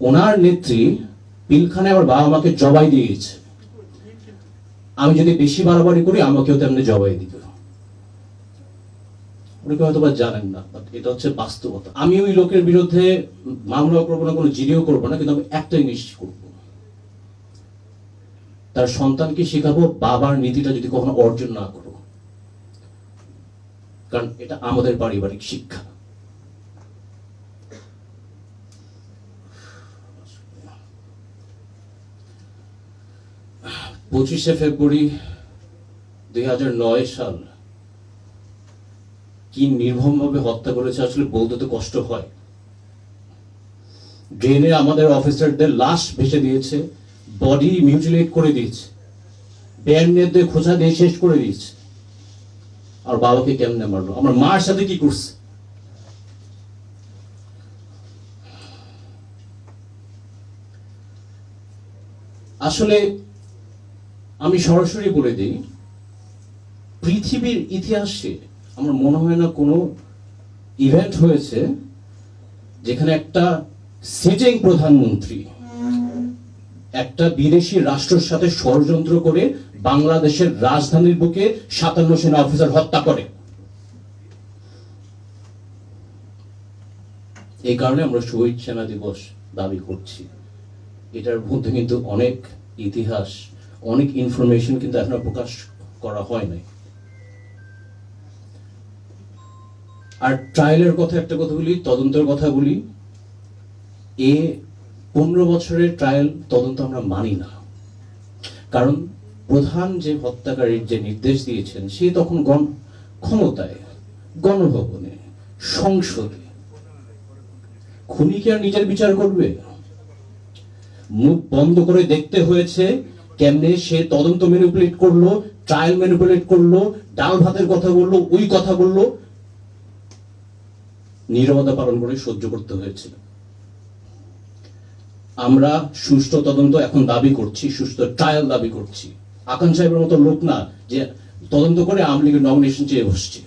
ওনার নেত্রী পিলখানে আমার বাবা মাকে জবাই দিয়েছে আমি যদি বেশি বাড়াবাড়ি করি, আমাকেও তেমনি জবাই দিবে। অনেকে হয়তো বা জানেন না, but এটা হচ্ছে বাস্তবতা। আমি ওই লোকের বিরুদ্ধে মামলা করব না, কোনো জিডিও করব না, কিন্তু আমি একটাই নিশ্চিত করব। তার সন্তানকে শেখাবো, বাবার নীতিটা যদি কখনো অর্জন না করো। কারণ এটা আমাদের পারিবারিক শিক্ষা। পঁচিশে ফেব্রুয়ারি দুই হাজার নয় সাল। কি নির্মমভাবে হত্যা করেছে আসলে বলতে তো কষ্ট হয়। ড্রেনে আমাদের অফিসারদের লাশ ভেসে দিয়েছে, বডি মিউটিলেট করে দিয়েছে ব্যান্ডের দিয়ে খোঁচা দিয়ে শেষ করে দিয়েছে। আর বাবাকে কেমনে মারলো? আমার মার সাথে কি করছে? আসলে আমি সরাসরি বলে দিই, পৃথিবীর ইতিহাসে আমার মনে হয় না কোনো ইভেন্ট হয়েছে যেখানে একটা সিটিং প্রধানমন্ত্রী একটা বিদেশি রাষ্ট্রের সাথে ষড়যন্ত্র করে বাংলাদেশের রাজধানীর বুকে সাতান্ন সেনা অফিসার হত্যা করে। এই কারণে আমরা শহীদ সেনা দিবস দাবি করছি। এটার মধ্যে কিন্তু অনেক ইতিহাস অনেক ইনফরমেশন কিন্তু এখনও প্রকাশ করা হয় নাই। আর ট্রায়ালের কথা একটা কথা বলি, তদন্তের কথা বলি। এ পনেরো বছরের ট্রায়াল তদন্ত আমরা মানি না। কারণ প্রধান যে হত্যাকারীর যে নির্দেশ দিয়েছেন, সে তখন গণ ক্ষমতায়, গণভবনে, সংসদে। খুনি কি আর নিজের বিচার করবে? মুখ বন্ধ করে দেখতে হয়েছে কেমনে সে তদন্ত ম্যানিপুলেট করল ট্রায়াল ম্যানিপুলেট করল, ডাল ভাতের কথা বলল, ওই কথা বলল, নীরবতা পালন করে সহ্য করতে হয়েছিল। আমরা সুষ্ঠু তদন্ত এখন দাবি করছি, সুষ্ঠু ট্রায়াল দাবি করছি। আকান সাহেবের মতো লোক না যে তদন্ত করে আওয়ামী লীগের নমিনেশন চেয়ে বসছে।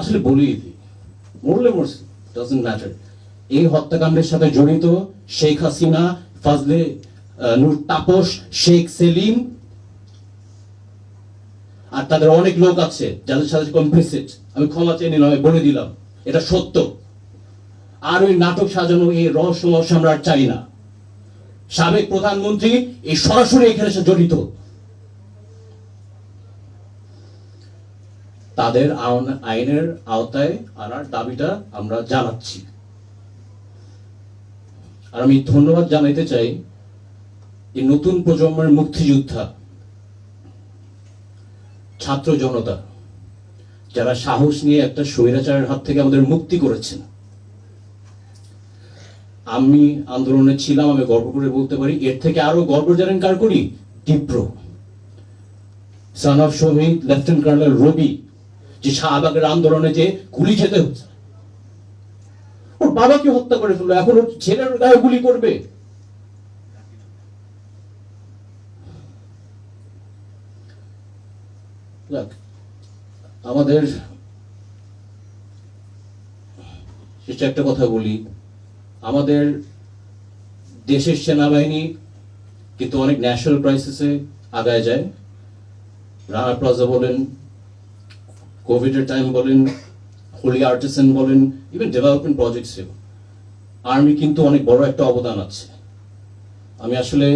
আসলে বলি মরলে মরছে এই হত্যাকাণ্ডের সাথে জড়িত শেখ হাসিনা ফাজলে নূর তাপস, শেখ সেলিম আর তাদের অনেক লোক আছে যাদের সাথে কমপ্লিসিট আমি ক্ষমা চেয়ে নিলাম বলে দিলাম, এটা সত্য। আর ওই নাটক সাজানো এই রহস্যময় সম্রাট চাই না। সাবেক প্রধানমন্ত্রী এই সরাসরি এখানে জড়িত। তাদের আইনের আওতায় আনার দাবিটা আমরা জানাচ্ছি। আর আমি ধন্যবাদ জানাইতে চাই এই নতুন প্রজন্মের মুক্তিযোদ্ধা, ছাত্র জনতা, যারা সাহস নিয়ে একটা স্বৈরাচারের হাত থেকে আমাদের মুক্তি করেছেন। আমি আন্দোলনে ছিলাম, আমি গর্ব করে বলতে পারি, এর থেকে আরও গর্ব জানেন কার করি? তীব্র। Son of Shahid, lieutenant colonel Robi, যে শাহবাগের আন্দোলনে যে গুলি খেতে হচ্ছে। ওর বাবাকে হত্যা করে ফেলল, এখন ওর ছেলের গায়ে গুলি করবে? আমাদের শেষে একটা কথা বলি। আমাদের দেশের সেনাবাহিনী কিন্তু অনেক ন্যাশনাল ক্রাইসিসে আগায় যায়। রানা প্লাজা বলেন কোভিডের টাইম বলেন হোলি আর্টিসান বলেন ইভেন ডেভেলপমেন্ট প্রজেক্টসেও আর্মি কিন্তু অনেক বড় একটা অবদান আছে। আমি আসলে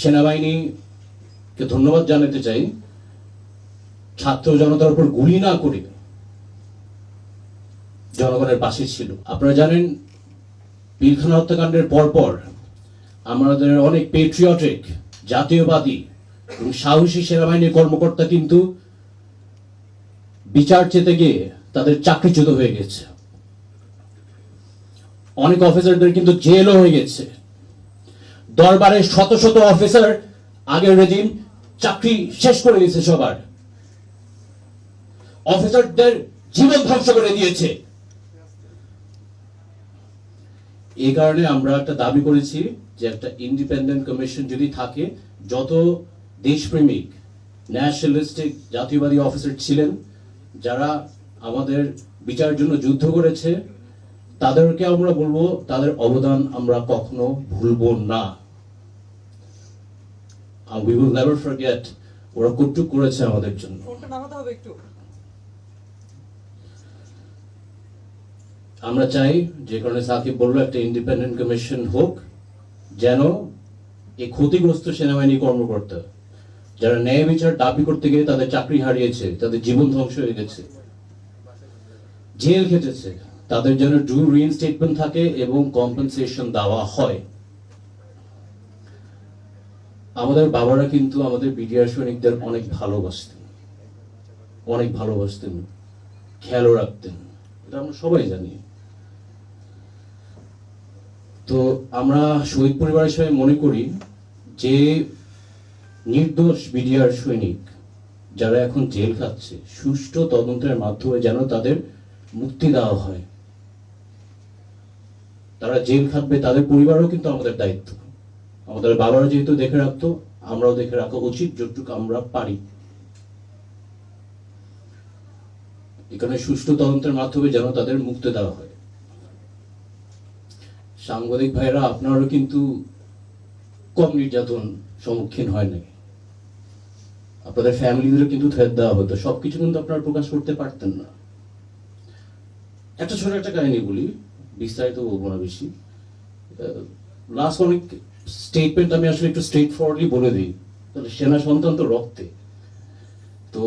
সেনাবাহিনীকে ধন্যবাদ জানাতে চাই। ছাত্র জনতার উপর গুলি না করে জনগণের পাশে ছিল। আপনারা জানেন, পিলখানা হত্যাকাণ্ডের পরপর আমাদের অনেক পেট্রিয়টিক জাতীয়বাদী এবং সাহসী সেনাবাহিনীর কর্মকর্তা কিন্তু বিচার চেতে গিয়ে তাদের চাকরিচ্যুত হয়ে গেছে। অনেক অফিসারদের কিন্তু জেলও হয়ে গেছে। দরবারে শত শত অফিসার, আগের রেজিম, চাকরি শেষ করে দিয়েছে সবার। অফিসারদের জীবন ধ্বংস করে দিয়েছে। এই কারণে আমরা একটা দাবি করেছি যে একটা ইন্ডিপেন্ডেন্ট কমিশন যদি থাকে, যত দেশপ্রেমিক, ন্যাশনালিস্টিক জাতীয়বাদী অফিসার ছিলেন, যারা আমাদের বিচারের জন্য যুদ্ধ করেছে তাদেরকে আমরা বলব তাদের অবদান আমরা কখনো ভুলবো না। উই উইল নেভার ফরগেট ওরা কটুক করেছে আমাদের জন্য। আমরা চাই যে কারণে সাকিব বলল একটা ইন্ডিপেন্ডেন্ট কমিশন হোক যেন এই ক্ষতিগ্রস্ত সেনাবাহিনী কর্মকর্তা যারা ন্যায় বিচার দাবি করতে গিয়ে তাদের চাকরি হারিয়েছে তাদের জীবন ধ্বংস হয়ে গেছে জেল খেটেছে। তাদের যেন ডু রিইনস্টেটমেন্ট থাকে এবং কম্পেনসেশন দেওয়া হয়। আমাদের বাবারা কিন্তু আমাদের বিডিআর সৈনিকদের অনেক ভালোবাসতেন। অনেক ভালোবাসতেন। খেয়ালও রাখতেন। এটা আমরা সবাই জানি। তো আমরা শহীদ পরিবারের হিসেবে মনে করি যে নির্দোষ বিডিআর সৈনিক যারা এখন জেল খাচ্ছে, সুষ্ঠু তদন্তের মাধ্যমে যেন তাদের মুক্তি দেওয়া হয়। তারা জেল খাটবে, তাদের পরিবারও কিন্তু আমাদের দায়িত্ব। আমাদের বাবারা যেহেতু দেখে রাখতো, আমরাও দেখে রাখা উচিত যতটুকু আমরা পারি। এখানে সুষ্ঠু তদন্তের মাধ্যমে যেন তাদের মুক্তি দেওয়া হয়। সাংবাদিক ভাইরা আপনারও কিন্তু কম নির্যাতন সম্মুখীন হয় নাই। আপনাদের ফ্যামিলিদেরও কিন্তু থ্রেট দেওয়া হতো। সবকিছু কিন্তু আপনারা প্রকাশ করতে পারতেন না। একটা ছোট একটা কাহিনী বলি, বিস্তারিত বলব না বেশি। লাস্ট অনেক স্টেটমেন্ট আমি আসলে একটু স্ট্রেট ফরওয়ার্ডলি বলে দিই। তাহলে সেনা সন্তান তো রক্তে। তো